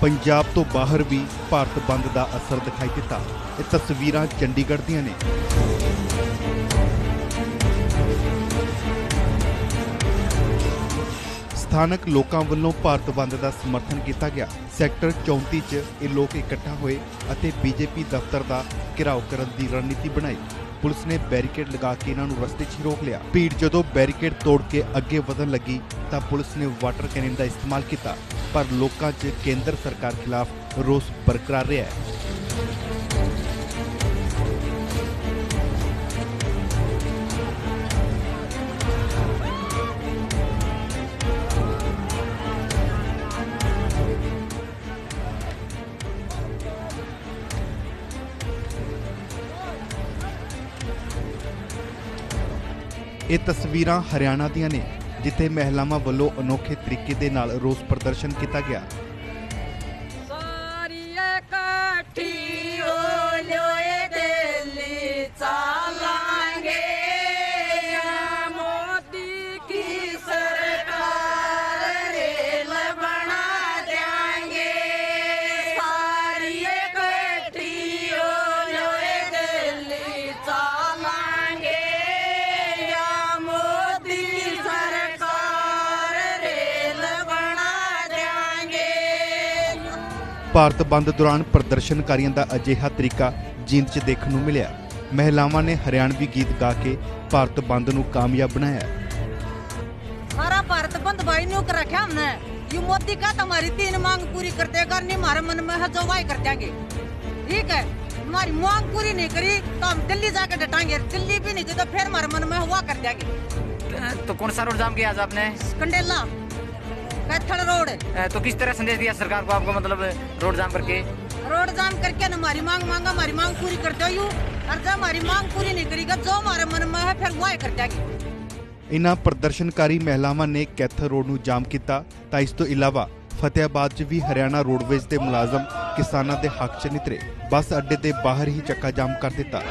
ਪੰਜਾਬ ਤੋਂ ਬਾਹਰ ਵੀ ਭਾਰਤ ਬੰਦ ਦਾ ਅਸਰ ਦਿਖਾਈ ਦਿੱਤਾ। ਇਹ ਤਸਵੀਰਾਂ ਚੰਡੀਗੜ੍ਹ ਦੀਆਂ ਨੇ। ਸਥਾਨਕ ਲੋਕਾਂ ਵੱਲੋਂ ਭਾਰਤ ਬੰਦ ਦਾ ਸਮਰਥਨ ਕੀਤਾ ਗਿਆ। ਸੈਕਟਰ 34 'ਚ ਇਹ ਲੋਕ ਇਕੱਠਾ ਹੋਏ ਅਤੇ ਬੀਜੇਪੀ ਦਫ਼ਤਰ ਦਾ ਘਿਰਾਓ ਕਰਨ ਦੀ ਰਣਨੀਤੀ ਬਣਾਈ। ਪੁਲਿਸ ਨੇ ਬੈਰੀਕੇਡ ਲਗਾ ਕੇ ਇਹਨਾਂ ਨੂੰ ਰਸਤੇ 'ਚ ਰੋਕ ਲਿਆ। ਭੀੜ ਜਦੋਂ ਬੈਰੀਕੇਡ ਤੋੜ ਕੇ ਅੱਗੇ ਵਧਣ ਲੱਗੀ, ਤਾਂ ਪੁਲਿਸ ਨੇ ਵਾਟਰ ਕੈਨਨ ਦਾ ਇਸਤੇਮਾਲ ਕੀਤਾ, ਪਰ ਲੋਕਾਂ 'ਚ ਕੇਂਦਰ ਸਰਕਾਰ ਖਿਲਾਫ ਰੋਸ ਬਰਕਰਾਰ ਰਿਹਾ ਹੈ। ਇਹ ਤਸਵੀਰਾਂ ਹਰਿਆਣਾ ਦੀਆਂ ਨੇ, ਜਿੱਥੇ ਮਹਿਲਾਵਾਂ ਵੱਲੋਂ ਅਨੋਖੇ ਤਰੀਕੇ ਦੇ ਨਾਲ ਰੋਸ ਪ੍ਰਦਰਸ਼ਨ ਕੀਤਾ ਗਿਆ। ਸਾਰੀ ਇਕੱਠੀ ਭਾਰਤ ਬੰਦ ਦੌਰਾਨ ਪ੍ਰਦਰਸ਼ਨਕਾਰੀਆਂ ਦਾ ਅਜਿਹਾ ਤਰੀਕਾ ਜੀਂਦ 'ਚ ਦੇਖਣ ਨੂੰ ਮਿਲਿਆ ਮਹਿਲਾਵਾਂ ਨੇ ਹਰਿਆਣਵੀ ਗੀਤ ਗਾ ਕੇ ਭਾਰਤ ਬੰਦ ਨੂੰ ਕਾਮਯਾਬ ਬਣਾਇਆ सारा भारत बंद भाई न्यू कर रखा हमने ये मोदी का तो हमारी तीन मांग पूरी कर देगा नहीं हमारे मन में है जो वाई कर देंगे ठीक है हमारी मांग पूरी नहीं करी तो हम दिल्ली जाकर डटाएंगे दिल्ली भी नहीं की तो फिर हमारे मन में हुआ कर देंगे तो कौन सा रोड जाम किया आज आपने कंडेला कैथल रोड अ, तो किस तरह संदेश दिया सरकार को आपको मतलब रोड जाम करके रोड जाम करके न हमारी मांग मांगा हमारी मांग पूरी कर दो यू और जब हमारी मांग पूरी नहीं करेगा जो हमारे मन में है फिर वाई कर देंगे ਇਨ੍ਹਾਂ ਪ੍ਰਦਰਸ਼ਨਕਾਰੀ ਮਹਿਲਾਵਾਂ ਨੇ ਕੈਥਰ ਰੋਡ ਨੂੰ ਜਾਮ ਕੀਤਾ ਤਾਂ ਇਸ ਤੋਂ ਇਲਾਵਾ ਫਤਿਆਬਾਦ 'ਚ ਵੀ ਹਰਿਆਣਾ ਰੋਡਵੇਜ਼ ਦੇ ਮੁਲਾਜ਼ਮ ਕਿਸਾਨਾਂ ਦੇ ਹੱਕ 'ਚ ਨਿਤਰੇ ਬੱਸ ਅੱਡੇ ਦੇ ਬਾਹਰ ਹੀ ਚੱਕਾ ਜਾਮ ਕਰ ਦਿੱਤਾ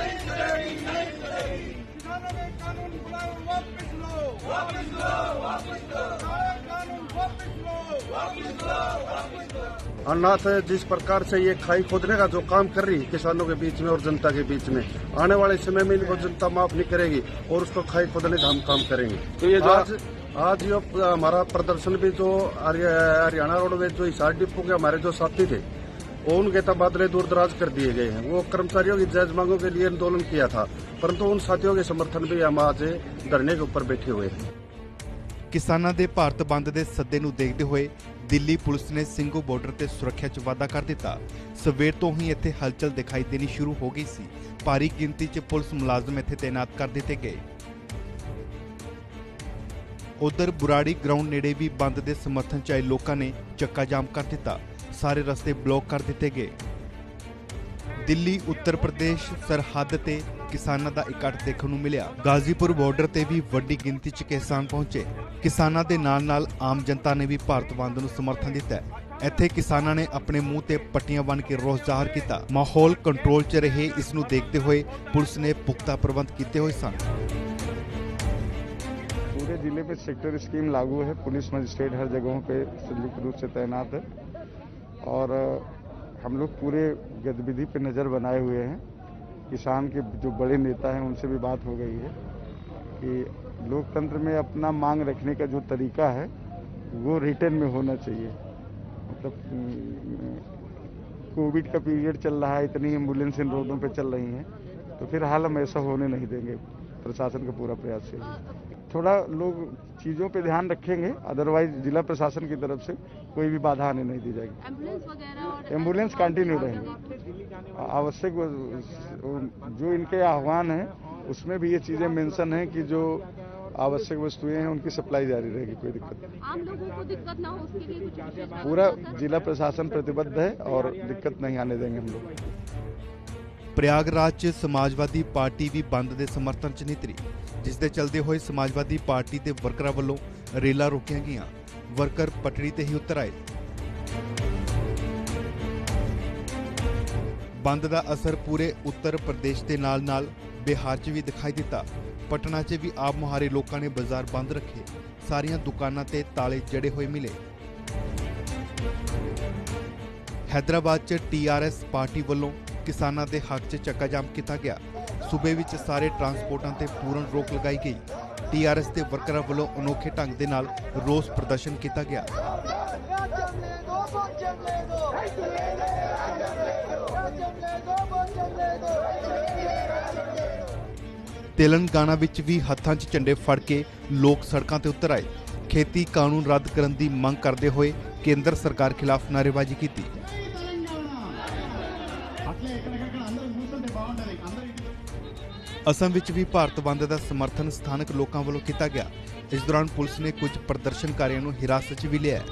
अनाथ जिस प्रकार से ये खाई खोदने का जो काम कर रही है किसानों के बीच में और जनता के बीच में आने वाले समय में इनको जनता माफ नहीं करेगी और उसको खाई खोदने का हम काम करेंगे तो ये जो आज आज ये हमारा प्रदर्शन भी जो हरि- हरियाणा रोडवेज जो हिसार डिपो के हमारे जो साथी थे वो उनके तबादले दूर दराज कर दिए गए हैं वो कर्मचारियों की जायज मांगों के लिए आंदोलन किया था परंतु उन साथियों के समर्थन भी हम आज धरने के ऊपर बैठे हुए हैं ਕਿਸਾਨਾਂ ਦੇ ਭਾਰਤ ਬੰਦ ਦੇ ਸੱਦੇ ਨੂੰ ਦੇਖਦੇ ਹੋਏ ਦਿੱਲੀ ਪੁਲਿਸ ਨੇ ਸਿੰਘੂ ਬਾਰਡਰ ਤੇ ਸੁਰੱਖਿਆ 'ਚ ਵਾਧਾ ਕਰ ਦਿੱਤਾ। ਸਵੇਰ ਤੋਂ ਹੀ ਇੱਥੇ ਹਲਚਲ ਦਿਖਾਈ ਦੇਣੀ ਸ਼ੁਰੂ ਹੋ ਗਈ ਸੀ। ਭਾਰੀ ਗਿਣਤੀ 'ਚ ਪੁਲਿਸ ਮੁਲਾਜ਼ਮ ਇੱਥੇ ਤਾਇਨਾਤ ਕਰ ਦਿੱਤੇ ਗਏ। ਉਧਰ ਬੁਰਾੜੀ ਗਰਾਊਂਡ ਨੇੜੇ ਵੀ ਬੰਦ ਦੇ ਸਮਰਥਨ 'ਚ ਆਏ ਲੋਕਾਂ ਨੇ ਚੱਕਾ ਜਾਮ ਕਰ ਦਿੱਤਾ। ਸਾਰੇ ਰਸਤੇ ਬਲੌਕ ਕਰ ਦਿੱਤੇ ਗਏ। ਦਿੱਲੀ, ਉੱਤਰ ਪ੍ਰਦੇਸ਼, ਸਰਹੱਦ ਤੇ ਕਿਸਾਨਾਂ ਦਾ ਇਕੱਠ ਦੇਖਣ ਨੂੰ ਮਿਲਿਆ ਗਾਜ਼ੀਪੁਰ ਬਾਰਡਰ ਤੇ ਵੀ ਵੱਡੀ ਗਿਣਤੀ 'ਚ ਕਿਸਾਨ ਪਹੁੰਚੇ ਕਿਸਾਨਾਂ ਦੇ ਨਾਲ-ਨਾਲ ਆਮ ਜਨਤਾ ਨੇ ਵੀ ਭਾਰਤ ਬੰਦ ਨੂੰ ਸਮਰਥਨ ਦਿੱਤਾ ਹੈ। ਇੱਥੇ ਕਿਸਾਨਾਂ ਨੇ ਆਪਣੇ ਮੂੰਹ ਤੇ ਪੱਟੀਆਂ ਬੰਨ੍ਹ ਕੇ ਰੋਸ ਜ਼ਾਹਰ ਕੀਤਾ ਮਾਹੌਲ ਕੰਟਰੋਲ 'ਚ ਰਹੇ ਇਸ ਨੂੰ ਦੇਖਦੇ ਹੋਏ ਪੁਲਿਸ ਨੇ ਪੁਖਤਾ ਪ੍ਰਬੰਧ ਕੀਤੇ ਹੋਏ ਸਨ पूरे जिले में सेक्टर स्कीम लागू है पुलिस मजिस्ट्रेट हर जगहों पे संयुक्त रूप से तैनात है और अ, हम लोग पूरे गतिविधि पे नज़र बनाए हुए हैं किसान के जो बड़े नेता हैं, उनसे भी बात हो गई है कि लोकतंत्र में अपना मांग रखने का जो तरीका है, वो रिटर्न में होना चाहिए। मतलब कोविड का पीरियड चल रहा है, इतनी एंबुलेंस इन रोडों पे चल रही हैं तो फिर हाल हम ऐसा होने नहीं देंगे। प्रशासन का पूरा प्रयास है थोड़ा लोग चीज़ों पे ध्यान रखेंगे अदरवाइज़ जिला प्रशासन की तरफ़ से कोई भी बाधा आने नहीं दी जाएगी एम्बुलेंस वगैरह और एम्बुलेंस कंटिन्यू रहेंगे आवश्यक वो- जो इनके आह्वान हैं उसमें भी ये चीज़ें मेंशन हैं कि जो आवश्यक वस्तुएं हैं उनकी सप्लाई जारी रहेगी कोई दिक्कत नहीं आम लोगों को दिक्कत ना हो उसके लिए कुछ विशेष पूरा जिला प्रशासन प्रतिबद्ध है और दिक्कत नहीं आने देंगे हम लोग ਪ੍ਰਯਾਗਰਾਜ 'ਚ ਸਮਾਜਵਾਦੀ ਪਾਰਟੀ ਵੀ ਬੰਦ ਦੇ ਸਮਰਥਨ 'ਚ ਨਿਤਰੀ ਜਿਸ ਦੇ ਚਲਦੇ ਹੋਏ ਸਮਾਜਵਾਦੀ ਪਾਰਟੀ ਦੇ ਵਰਕਰਾਂ ਵੱਲੋਂ ਰੇਲਾਂ ਰੋਕੀਆਂ ਗਈਆਂ ਵਰਕਰ ਪਟੜੀ ਤੇ ਹੀ ਉਤਰ ਆਏ ਬੰਦ ਦਾ ਅਸਰ ਪੂਰੇ ਉੱਤਰ ਪ੍ਰਦੇਸ਼ ਦੇ ਨਾਲ-ਨਾਲ ਬਿਹਾਰ 'ਚ ਵੀ ਦਿਖਾਈ ਦਿੱਤਾ ਪਟਨਾ 'ਚ ਵੀ ਆਪ ਮੁਹਾਰੇ ਲੋਕਾਂ ਨੇ ਬਾਜ਼ਾਰ ਬੰਦ ਰੱਖੇ ਸਾਰੀਆਂ ਦੁਕਾਨਾਂ ਤੇ ਤਾਲੇ ਜੜੇ ਹੋਏ ਮਿਲੇ ਹੈਦਰਾਬਾਦ 'ਚ ਟੀਆਰਐਸ ਪਾਰਟੀ ਵੱਲੋਂ ਕਿਸਾਨਾਂ ਦੇ ਹੱਕ 'ਚ ਚੱਕਾ ਜਾਮ ਕੀਤਾ ਗਿਆ ਸੂਬੇ ਵਿੱਚ ਸਾਰੇ ਟਰਾਂਸਪੋਰਟਾਂ ਤੇ ਪੂਰਨ ਰੋਕ ਲਗਾਈ ਗਈ ਟੀਆਰਐਸ ਦੇ ਵਰਕਰਾਂ ਵੱਲੋਂ ਅਨੋਖੇ ਢੰਗ ਦੇ ਨਾਲ ਰੋਸ ਪ੍ਰਦਰਸ਼ਨ ਕੀਤਾ ਗਿਆ। ਤੇਲੰਗਾਨਾ ਵਿੱਚ ਵੀ ਹੱਥਾਂ 'ਚ ਝੰਡੇ ਫੜ ਕੇ ਲੋਕ ਸੜਕਾਂ ਤੇ ਉਤਰ ਆਏ। ਖੇਤੀ ਕਾਨੂੰਨ ਰੱਦ ਕਰਨ ਦੀ ਮੰਗ ਕਰਦੇ ਹੋਏ ਕੇਂਦਰ ਸਰਕਾਰ ਖਿਲਾਫ ਨਾਅਰੇਬਾਜ਼ੀ ਕੀਤੀ। ਅਸਮ ਵਿੱਚ ਵੀ ਭਾਰਤ ਬੰਦ ਦਾ ਸਮਰਥਨ ਸਥਾਨਕ ਲੋਕਾਂ ਵੱਲੋਂ ਕੀਤਾ ਗਿਆ ਇਸ ਦੌਰਾਨ ਪੁਲਿਸ ਨੇ ਕੁਝ ਪ੍ਰਦਰਸ਼ਨਕਾਰੀਆਂ ਨੂੰ ਹਿਰਾਸਤ 'ਚ ਵੀ ਲਿਆ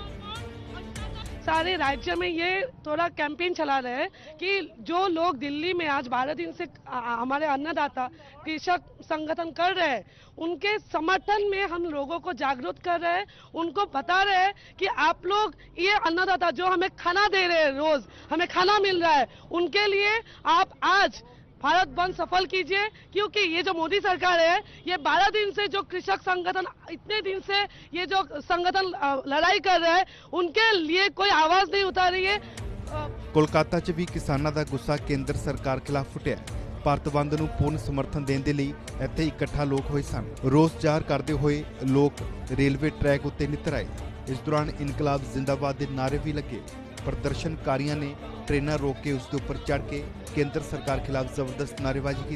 सारे राज्य में ये थोड़ा कैंपेन चला रहे हैं कि जो लोग दिल्ली में आज बारह दिन से आ- आ- हमारे अन्नदाता कृषक संगठन कर रहे हैं उनके समर्थन में हम लोगों को जागरूक कर रहे हैं उनको बता रहे हैं कि आप लोग ये अन्नदाता जो हमें खाना दे रहे हैं रोज हमें खाना मिल रहा है उनके लिए आप आज भारत बंद सफल कीजिए क्योंकि ये जो मोदी सरकार है ये 12 दिन से जो कृषक संगठन इतने दिन से ये जो संगठन अ, लड़ाई कर रहे हैं उनके लिए कोई आवाज नहीं उठा रही है अ, ਕੋਲਕਾਤਾ 'ਚ ਵੀ ਕਿਸਾਨਾਂ ਦਾ ਗੁੱਸਾ ਕੇਂਦਰ ਸਰਕਾਰ ਖਿਲਾਫ ਫੁੱਟਿਆ ਭਾਰਤ ਬੰਦ ਨੂੰ ਪੂਰਨ ਸਮਰਥਨ ਦੇਣ ਦੇ ਲਈ ਇੱਥੇ ਇਕੱਠਾ ਲੋਕ ਹੋਏ ਸਨ ਰੋਸ ਜ਼ਾਹਰ ਕਰਦੇ ਹੋਏ ਲੋਕ ਰੇਲਵੇ ਟਰੈਕ ਉੱਤੇ ਨਿੱਤਰ ਆਏ ਇਸ ਦੌਰਾਨ ਇਨਕਲਾਬ ਜ਼ਿੰਦਾਬਾਦ ਦੇ ਨਾਅਰੇ ਵੀ ਲੱਗੇ ਪ੍ਰਦਰਸ਼ਨਕਾਰੀਆਂ ਨੇ ट्रेना रोक के उसके ऊपर चढ़ के केंद्र सरकार खिलाफ ज़बरदस्त नारेबाजी की